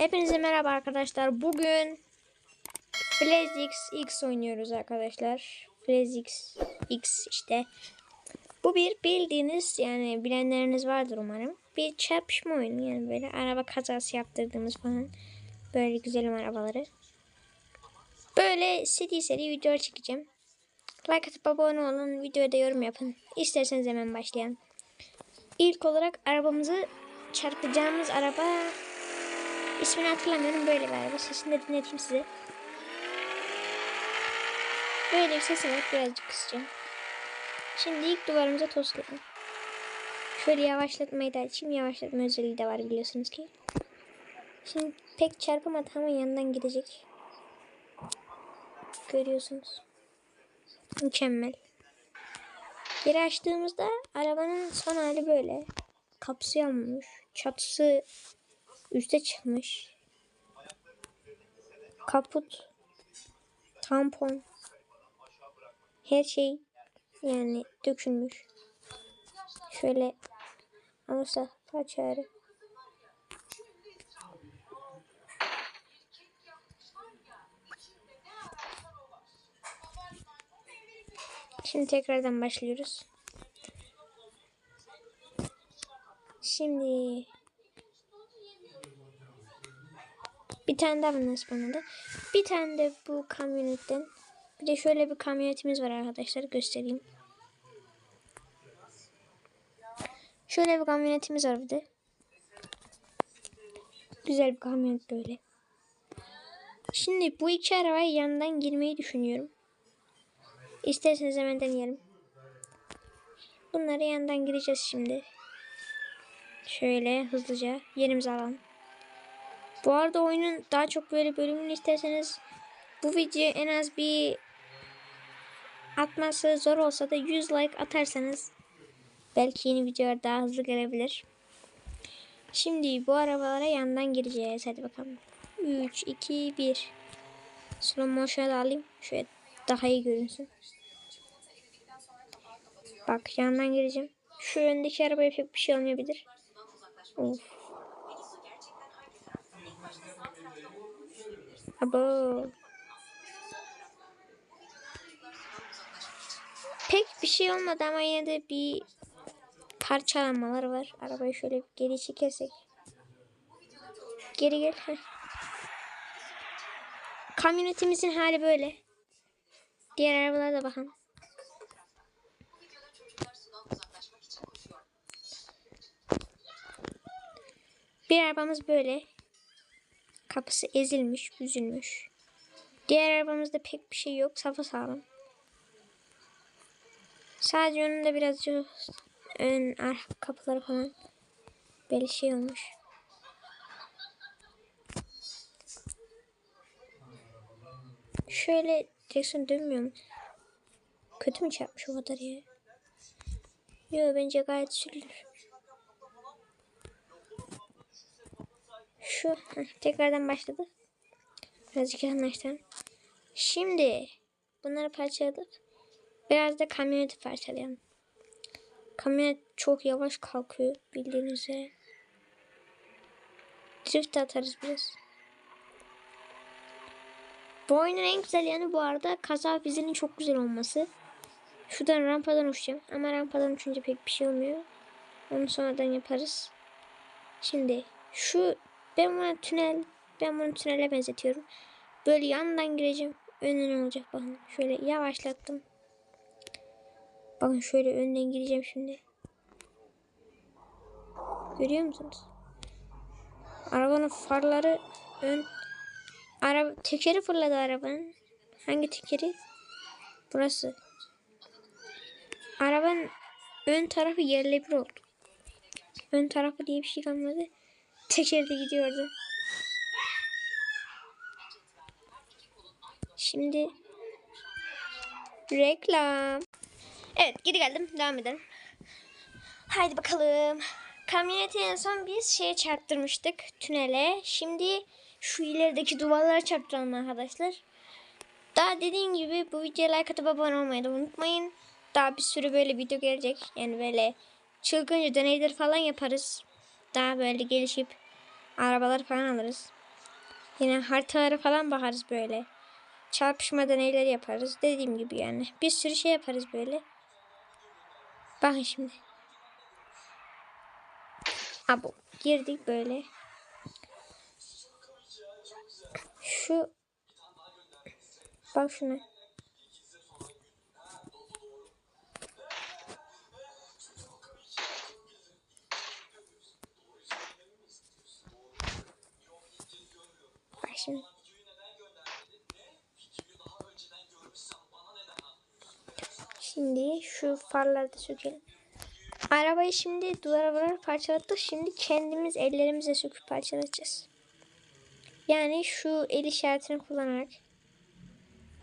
Hepinize merhaba arkadaşlar. Bugün FlashX X oynuyoruz arkadaşlar. FlashX X işte. Bu bir bildiğiniz yani bilenleriniz vardır umarım. Bir çarpışma oyunu yani böyle araba kazası yaptırdığımız falan. Böyle güzelim arabaları. Böyle seri seri video çekeceğim. Like atıp abone olun. Videoya da yorum yapın. İsterseniz hemen başlayalım. İlk olarak arabamızı çarpacağımız araba İsmini hatırlamıyorum böyle araba. Sesini de dinleteyim size. Böyle bir var. Birazcık kısacağım. Şimdi ilk duvarımıza toslayalım. Şöyle yavaşlatmayı da açayım. Yavaşlatma özelliği de var biliyorsunuz ki. Şimdi pek çarpamadı ama yandan gidecek. Görüyorsunuz. Mükemmel. Geri açtığımızda arabanın son hali böyle. Kapısı yanmış. Çatısı üste çıkmış. Kaput. Tampon. Her şey yani dökülmüş. Şöyle alırsa parçaları. Şimdi tekrardan başlıyoruz. Şimdi bir tane daha bundan ısmarladı. Bir tane de bu kamyonetten. Bir de şöyle bir kamyonetimiz var arkadaşlar. Göstereyim. Şöyle bir kamyonetimiz var bir de. Güzel bir kamyonet böyle. Şimdi bu iki arabaya yandan girmeyi düşünüyorum. İsterseniz hemen deneyelim. Bunları yandan gireceğiz şimdi. Şöyle hızlıca yerimizi alalım. Bu arada oyunun daha çok böyle bölümünü isterseniz bu video en az bir atması zor olsa da 100 like atarsanız belki yeni videolar daha hızlı gelebilir. Şimdi bu arabalara yandan gireceğiz. Hadi bakalım. 3, 2, 1. Slow motion'a da alayım. Şöyle daha iyi görünsün. Bak yandan gireceğim. Şu öndeki arabaya pek bir şey olmayabilir. Of. Abo. Pek bir şey olmadı ama yine de bir parçalanmalar var. Arabayı şöyle geri çekersek. Geri gel. Kamyonetimizin hali böyle. Diğer arabalara da bakın. Bir arabamız böyle. Kapısı ezilmiş, üzülmüş. Diğer arabamızda pek bir şey yok. Safa sağlam. Sadece önünde birazcık ön arka kapıları falan böyle şey olmuş. Şöyle direksiyon dönmüyor mu? Kötü mü çarpmış o kadar ya? Yok bence gayet sürülür. Şu heh, tekrardan başladı. Birazcık anlaştım. Şimdi bunları parçaladık. Biraz da kamyoneti parçalayalım. Kamyonet çok yavaş kalkıyor bildiğiniz üzere. Drift atarız biraz. Bu oyunun en güzel yanı bu arada kaza fizinin çok güzel olması. Şuradan rampadan uçacağım. Ama rampadan uçunca pek bir şey olmuyor. Onu sonradan yaparız. Şimdi şu ben buna tünel ben bunu tünele benzetiyorum. Böyle yandan gireceğim. Önüne olacak bakın. Şöyle yavaşlattım. Bakın şöyle önden gireceğim şimdi. Görüyor musunuz? Arabanın farları ön araba tekeri fırladı arabanın. Hangi tekeri? Burası. Arabanın ön tarafı yerle bir oldu. Ön tarafı diye bir şey kalmadı. Tekerde gidiyordu. Şimdi reklam. Evet geri geldim. Devam edelim. Haydi bakalım. Kamyoneti en son biz şeye çarptırmıştık. Tünele. Şimdi şu ilerideki duvarlara çarptıralım arkadaşlar. Daha dediğim gibi bu videoya like atıp abone olmayı da unutmayın. Daha bir sürü böyle video gelecek. Yani böyle çılgınca deneyler falan yaparız. Daha böyle gelişip arabalar falan alırız. Yine haritalara falan bakarız böyle. Çarpışma deneyleri yaparız. Dediğim gibi yani. Bir sürü şey yaparız böyle. Bakın şimdi. Abo girdik böyle. Şu Bak şuna. Şimdi. Şimdi şu farları da sökelim. Arabayı şimdi duvara vurarak parçaladık. Şimdi kendimiz ellerimizle söküp parçalayacağız. Yani şu el işaretini kullanarak.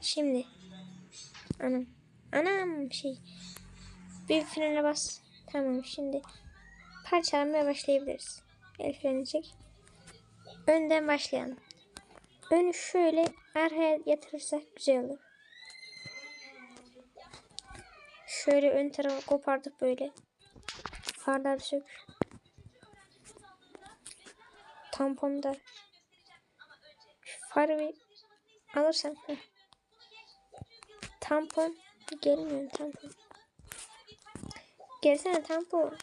Şimdi. Anam. Anam şey. Bir frene bas. Tamam şimdi. Parçalamaya başlayabiliriz. El freni çek. Önden başlayalım. Önü şöyle arkaya yatırırsak güzel olur. Şöyle ön tarafı kopardık böyle. Farları sök. Tamponu da. Şu farı bir alırsan. Heh. Tampon. Gelmiyor tampon. Gelsene tampon.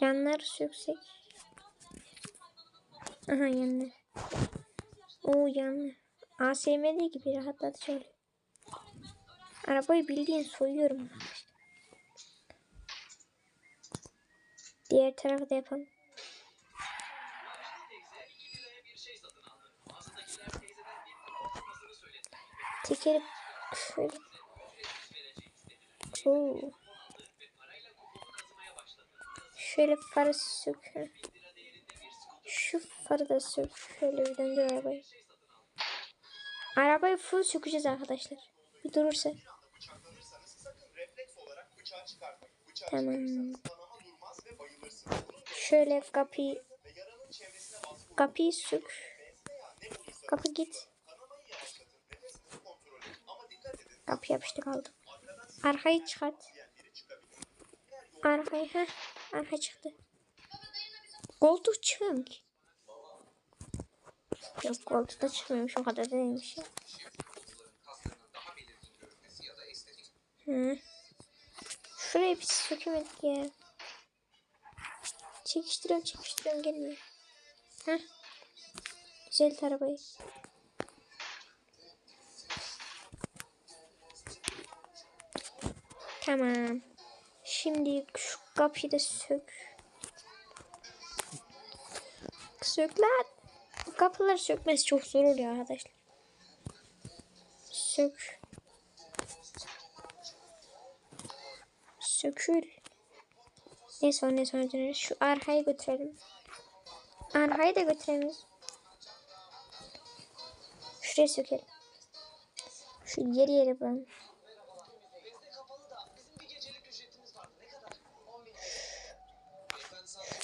Yanları söksek. Aha yanlar. Oo yanlar. ASM'de gibi rahatlatıcı oluyor. Arabayı bildiğin soyuyorum. Diğer tarafı da yapalım. Tekeri şöyle. Oo. Şöyle farı sök. Farı da sök. Şöyle bir döndür arabayı. Arabayı full sökeceğiz arkadaşlar. Bir durursa. Tamam. Şöyle kapıyı kapıyı sök. Kapı git. Kapı yapıştı kaldı. Arkadan Arkayı çıkart. Arkayı heh. Arka çıktı. Koltuk çıkmıyor ki? Yok koltuk da çıkmıyormuş o kadar da değilmiş ya. Hı. Şurayı bir sökemedik ya. Çekiştiriyorum çekiştiriyorum gelmiyor. Heh. Güzel arabayı. Tamam. Şimdi şu kapıyı da sök. Sök lan. Kapıları sökmesi çok zor oluyor arkadaşlar. Sök. Sökül. Neyse o ne sonra döneriz. Şu arkayı götürelim. Arkayı da götürelim. Şuraya sökelim. Şu yeri yere bulalım.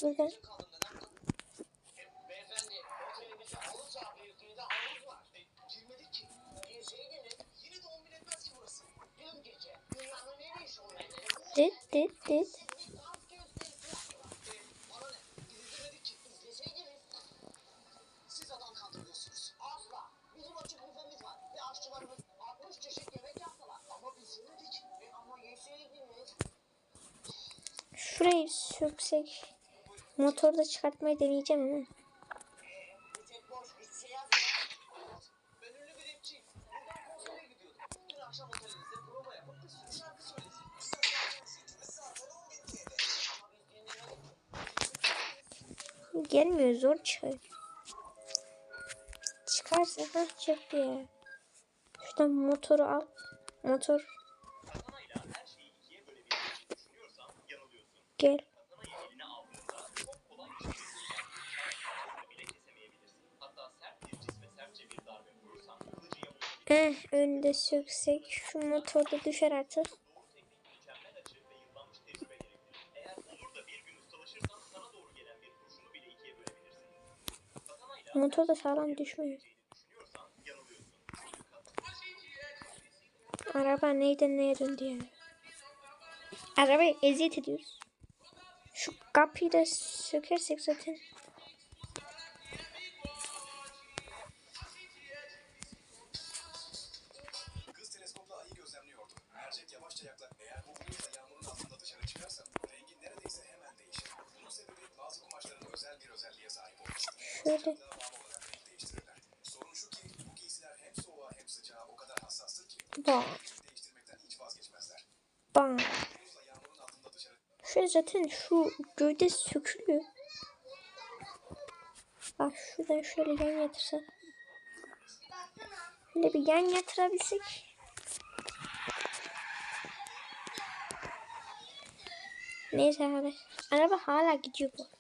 Şuradan. Ama yeseydiniz. Şurayı söksek. Motoru da çıkartmayı deneyeceğim ama. Gelmiyor zor çıkıyor. Çıkarsa ha çıktı ya. Şuradan motoru al. Motor gel. Eh önde söksek şu motor da düşer artık. Motor da sağlam düşmüyor. Araba neyden neye döndü yani. Arabayı eziyet ediyoruz. Şu kapıyı da sökersek zaten. Şöyle. Bam. Bam. Şöyle zaten şu gövde sökülüyor. Bak şuradan şöyle yan yatırsak. Şöyle bir yan yatırabilsek. Neyse arkadaşlar. Araba hala gidiyor bu.